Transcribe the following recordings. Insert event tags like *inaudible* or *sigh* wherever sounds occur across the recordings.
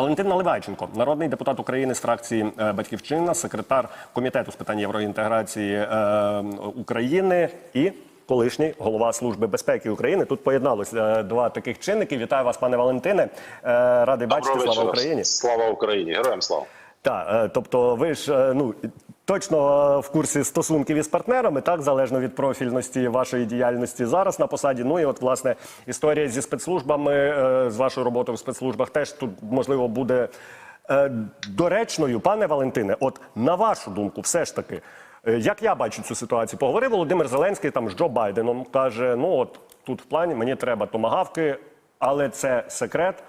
Валентин Наливайченко, народний депутат України з фракції е, Батьківщина, секретар комітету з питань євроінтеграції е, України і колишній голова служби безпеки України. Тут поєдналось е, два таких чинники. Вітаю вас, пане Валентине. Радий бачити. Слава. Україні. Слава Україні! Героям слава! Так, тобто, ви ж ну точно е, в курсі стосунків із партнерами, так залежно від профільності вашої діяльності зараз на посаді. Ну і от власне історія зі спецслужбами, е, з вашою роботою в спецслужбах, теж тут можливо буде е, доречною, пане Валентине. От на вашу думку, все ж таки, як я бачу цю ситуацію, поговорив Володимир Зеленський там з Джо Байденом. каже: ну от тут в плані мені треба томагавки, але це секрет.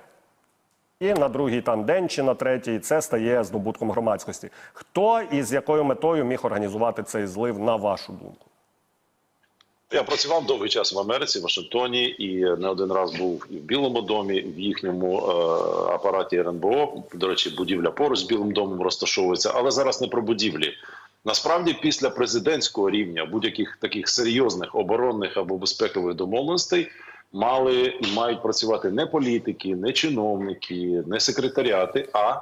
І на другий там день чи на третій це стає здобутком громадськості. Хто і з якою метою міг організувати цей злив, на вашу думку? Я працював довгий час в Америці, в Вашингтоні, і не один раз був і в Білому домі, в їхньому е, апараті РНБО. До речі, будівля поруч з Білим домом розташовується, але зараз не про будівлі. Насправді, після президентського рівня будь-яких таких серйозних оборонних або безпекових домовленостей мали мають працювати не політики, не чиновники, не секретаріати, а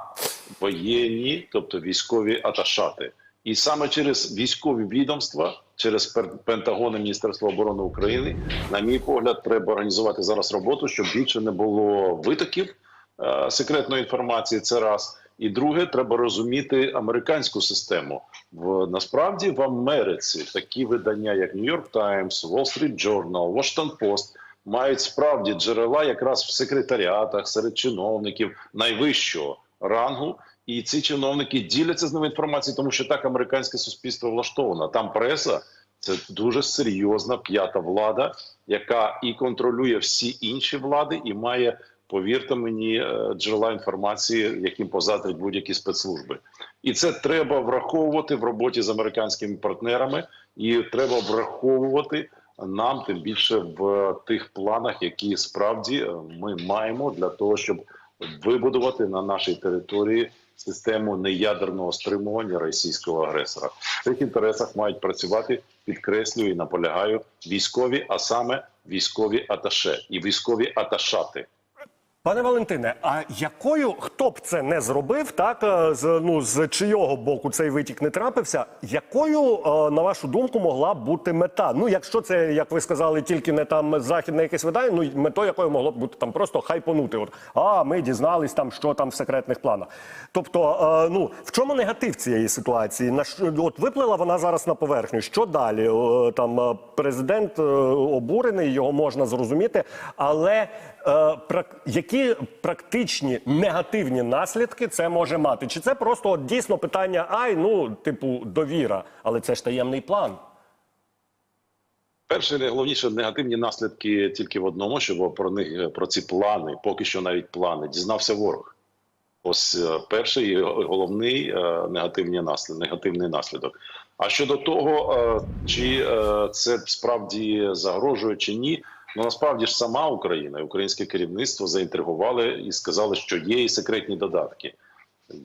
воєнні, тобто військові аташати. І саме через військові відомства, через Пентагон і Міністерство оборони України, на мій погляд, треба організувати зараз роботу, щоб більше не було витоків е, секретної інформації. Це раз. І друге, треба розуміти американську систему. В насправді в Америці такі видання, як New York Times, Wall Street Journal, Washington Post, мають справді джерела якраз в секретаріатах серед чиновників найвищого рангу. І ці чиновники діляться з ними інформацією, тому що так американське суспільство влаштовано. Там преса це дуже серйозна п'ята влада, яка і контролює всі інші влади, і має, повірте мені, е, джерела інформації, яким позатрять будь-які спецслужби. І це треба враховувати в роботі з американськими партнерами, і треба враховувати нам тим більше в тих планах, які справді е, ми маємо для того, щоб вибудувати на нашій території систему неядерного стримування російського агресора. В цих інтересах мають працювати, підкреслюю і наполягаю, військові, а саме військові аташе і військові аташати. Пане Валентине, а якою хто б це не зробив, так е, з ну з чийого боку цей витік не трапився? Якою е, на вашу думку могла б бути мета? Ну, якщо це, як ви сказали, тільки не там західне якесь видання, ну метою якою могло б бути там просто хайпонути. От а ми дізнались там, що там в секретних планах. Тобто, е, ну в чому негатив цієї ситуації? От виплила вона зараз на поверхню? Що далі? Там президент обурений, його можна зрозуміти, але прак- практичні негативні наслідки це може мати? Чи це просто от, дійсно питання ай, ну типу довіра, але це ж таємний план? Перше, найголовніше негативні наслідки тільки в одному, що про них про ці плани, поки що навіть плани, дізнався ворог. Ось е, перший і головний е, негативний наслідок. Негативний наслідок. А щодо того, е, чи е, це справді загрожує чи ні, ну насправді ж сама Україна і українське керівництво заінтригували і сказали, що є і секретні додатки.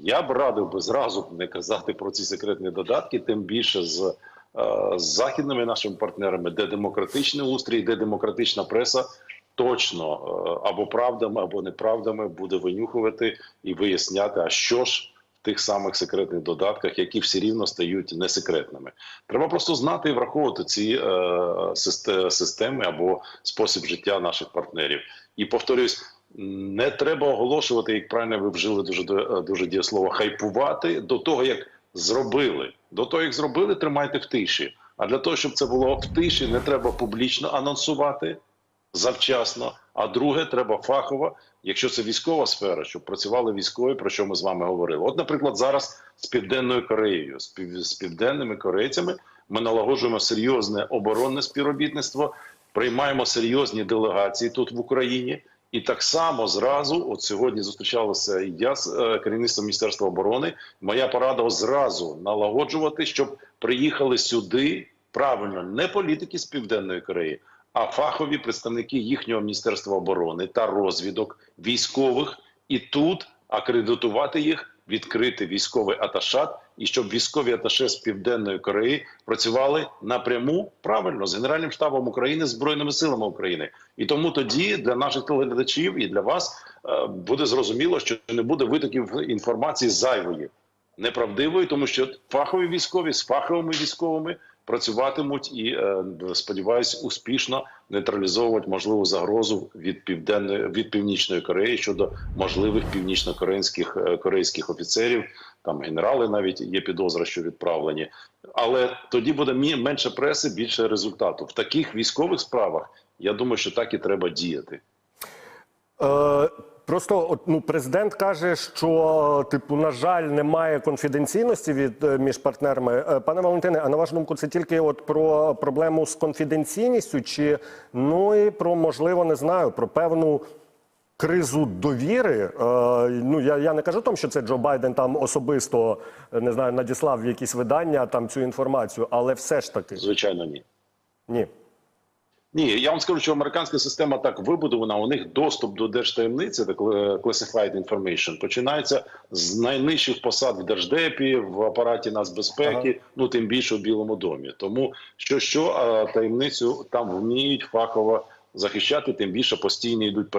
Я б радив би зразу не казати про ці секретні додатки, тим більше з, е, з західними нашими партнерами, де демократичний устрій, де демократична преса точно е, або правдами, або неправдами буде винюхувати і виясняти, а що ж тих самих секретних додатках, які все рівно стають несекретними. Треба просто знати і враховувати ці е, системи або спосіб життя наших партнерів. І повторюсь. Не треба оголошувати, як правильно ви вжили дуже до- дуже дієслово, хайпувати до того, як зробили. До того, як зробили, тримайте в тиші. А для того, щоб це було в тиші, не треба публічно анонсувати завчасно. А друге, треба фахово, якщо це військова сфера, щоб працювали військові, про що ми з вами говорили. От, наприклад, зараз з південною Кореєю, з, пів, з південними корейцями ми налагоджуємо серйозне оборонне співробітництво, приймаємо серйозні делегації тут в Україні. І так само зразу, от сьогодні зустрічалася і я з е, керівництвом Міністерства оборони. Моя порада зразу налагоджувати, щоб приїхали сюди правильно не політики з південної Кореї, а фахові представники їхнього міністерства оборони та розвідок військових, і тут акредитувати їх, відкрити військовий аташат і щоб військові аташе з південної Кореї працювали напряму правильно з Генеральним штабом України збройними силами України. І тому тоді для наших телеглядачів і для вас е, буде зрозуміло, що не буде витоків інформації зайвої, неправдивої, тому що фахові військові з фаховими військовими працюватимуть і е, сподіваюсь, успішно нейтралізовувати можливу загрозу від південної від північної Кореї щодо можливих північно-корейських е, корейських офіцерів. Там генерали навіть є підозра, що відправлені, але тоді буде менше преси, більше результату в таких військових справах. Я думаю, що так і треба діяти. Е, просто от, ну, президент каже, що типу, на жаль, немає конфіденційності від е, між партнерами. Е, Пане Валентине, а на вашу думку, це тільки от про проблему з конфіденційністю, чи ну і про можливо не знаю, про певну. Кризу довіри. Е, ну я, я не кажу тому, що це Джо Байден там особисто не знаю, надіслав в якісь видання там цю інформацію, але все ж таки Звичайно, ні. ні. Ні, я вам скажу, що американська система так вибудована. У них доступ до держтаємниці, до classified information, починається з найнижчих посад в держдепі, в апараті нацбезпеки, ну тим більше в Білому домі. Тому що що а, таємницю там вміють фахово захищати, тим більше постійно йдуть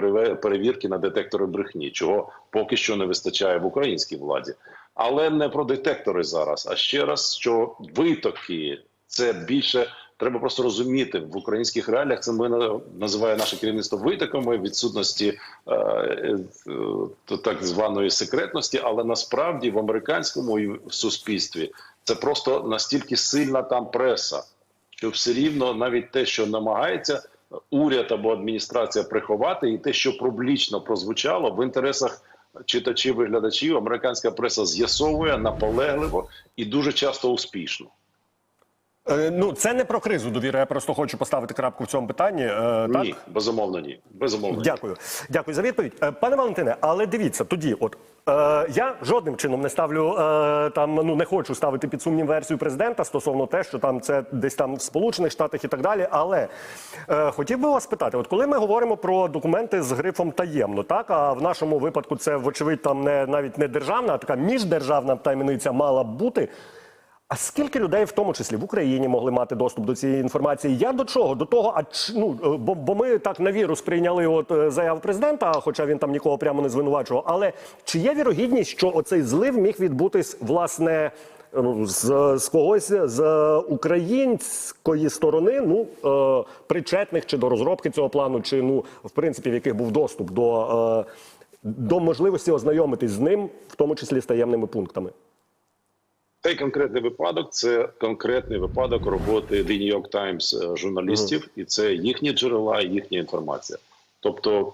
перевірки на детектори брехні, чого поки що не вистачає в українській владі. Але не про детектори зараз. А ще раз, що витоки це більше треба просто розуміти в українських реаліях. Це ми називає наше керівництво витоками відсутності е, е, е, так званої секретності, але насправді в американському суспільстві це просто настільки сильна там преса, що все рівно навіть те, що намагається уряд або адміністрація приховати, і те, що публічно прозвучало в інтересах читачів і глядачів, американська преса з'ясовує наполегливо і дуже часто успішно. Е, ну це не про кризу довіри. Я просто хочу поставити крапку в цьому питанні. Е, так? Ні, безумовно, ні. Безумовно, ні. Дякую, дякую за відповідь, Е, пане Валентине. Але дивіться, тоді, от е, я жодним чином не ставлю е, там, ну не хочу ставити під сумнів версію президента стосовно те, що там це десь там в Сполучених Штатах і так далі. Але е, хотів би вас спитати: от коли ми говоримо про документи з грифом таємно, так а в нашому випадку це вочевидь там не навіть не державна, а така міждержавна таємниця мала б бути. А скільки людей, в тому числі в Україні, могли мати доступ до цієї інформації? Я до чого? До того, а ну е, бо, бо ми так на віру сприйняли от е, заяву президента, хоча він там нікого прямо не звинувачував. Але чи є вірогідність, що оцей злив міг відбутись власне ну, з, з когось з української сторони, ну е, причетних чи до розробки цього плану, чи ну в принципі в яких був доступ до, е, до можливості ознайомитись з ним, в тому числі з таємними пунктами? Цей конкретний випадок це конкретний випадок роботи The New York Times е, журналістів, і це їхні джерела, їхня інформація. Тобто,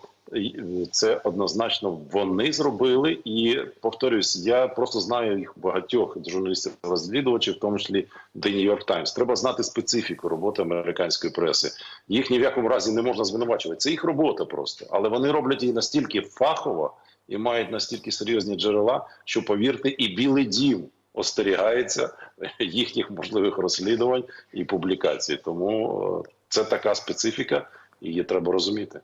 це однозначно вони зробили. І повторюсь, я просто знаю їх багатьох журналістів-розслідувачів, в тому числі The New York Times. Треба знати специфіку роботи американської преси. Їх ні в якому разі не можна звинувачувати. Це їх робота просто, але вони роблять її настільки фахово і мають настільки серйозні джерела, що повірте, і білий дім остерігається *laughs* їхніх можливих розслідувань і публікацій. Тому е, це така специфіка, її треба розуміти.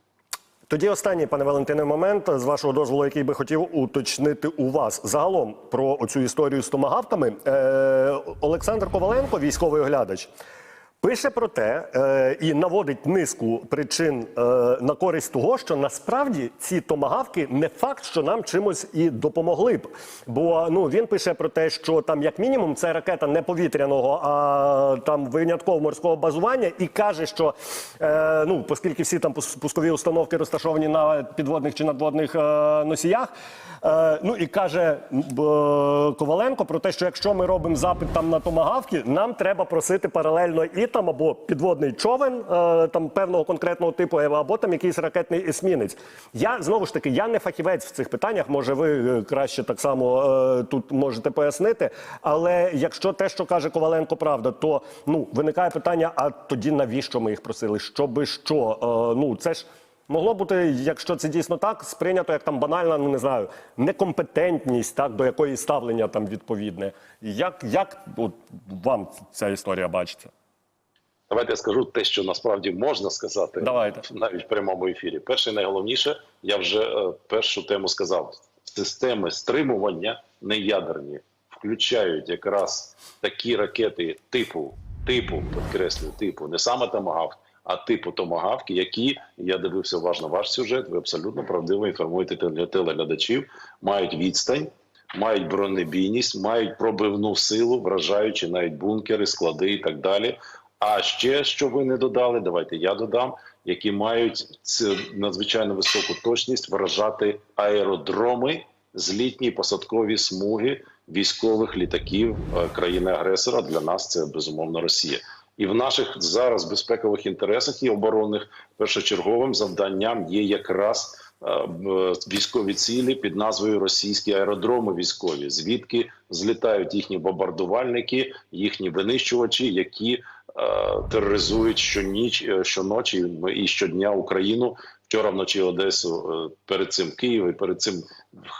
Тоді останній, пане Валентине, момент з вашого дозволу, який би хотів уточнити у вас загалом про оцю історію з томагавками. Е, Олександр Коваленко, військовий оглядач, пише про те е, і наводить низку причин е, на користь того, що насправді ці томагавки не факт, що нам чимось і допомогли б. Бо ну він пише про те, що там як мінімум це ракета не повітряного, а там винятково морського базування, і каже, що е, ну, оскільки всі там пус- пускові установки розташовані на підводних чи надводних е, носіях. Е, ну і каже е, Коваленко про те, що якщо ми робимо запит там на томагавки, нам треба просити паралельно і там або підводний човен е, там певного конкретного типу, або там якийсь ракетний есмінець. Я знову ж таки я не фахівець в цих питаннях. Може, ви е, краще так само е, тут можете пояснити. Але якщо те, що каже Коваленко, правда, то ну виникає питання: а тоді навіщо ми їх просили? Щоби що? Е, ну це ж. Могло бути, якщо це дійсно так, сприйнято як там банальна, ну не знаю, некомпетентність, так до якої ставлення там відповідне. Як, як от, вам ця історія бачиться? Давайте я скажу те, що насправді можна сказати Давайте. навіть в прямому ефірі. Перше, і найголовніше, я вже е, першу тему сказав: системи стримування не ядерні, включають якраз такі ракети типу, типу, підкреслюю, типу, не саме томагавк, а типу томагавки, які я дивився уважно ваш сюжет. Ви абсолютно правдиво інформуєте теле- телеглядачів, мають відстань. Мають бронебійність, мають пробивну силу, вражаючи навіть бункери, склади і так далі. А ще що ви не додали, давайте я додам, які мають надзвичайно високу точність вражати аеродроми, злітні посадкові смуги військових літаків е, країни-агресора. Для нас це безумовно Росія. І в наших зараз безпекових інтересах і оборонних першочерговим завданням є якраз е, військові цілі під назвою російські аеродроми військові, звідки злітають їхні бомбардувальники, їхні винищувачі, які тероризують щоніч, е, щоночі і щодня Україну. Вчора вночі Одесу, е, перед цим Київ і перед цим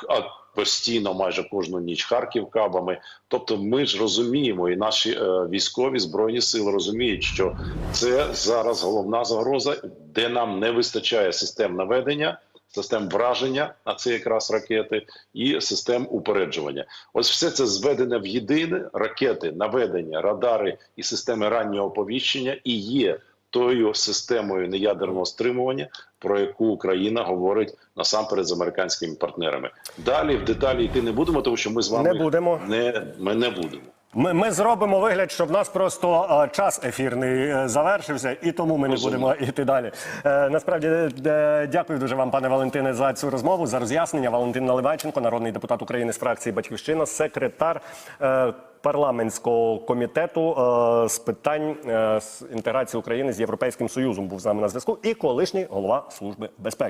а постійно майже кожну ніч Харків кабами. Тобто, ми ж розуміємо, і наші е, військові збройні сили розуміють, що це зараз головна загроза, де нам не вистачає систем наведення. Систем враження, а це якраз ракети, і систем упереджування. Ось все це зведене в єдине ракети, наведення, радари і системи раннього оповіщення і є тою системою неядерного стримування, про яку Україна говорить насамперед з американськими партнерами. Далі в деталі йти не будемо, тому що ми з вами Не будемо. Не, ми не будемо. Ми, ми зробимо вигляд, що в нас просто е, час ефірний е, завершився, і тому ми не будемо йти далі. Е, насправді, е, дякую дуже вам, пане Валентине, за цю розмову, за роз'яснення. Валентин Наливайченко, народний депутат України з фракції Батьківщина, секретар е, парламентського комітету е, з питань е, з інтеграції України з Європейським Союзом, був з нами на зв'язку, і колишній голова служби безпеки.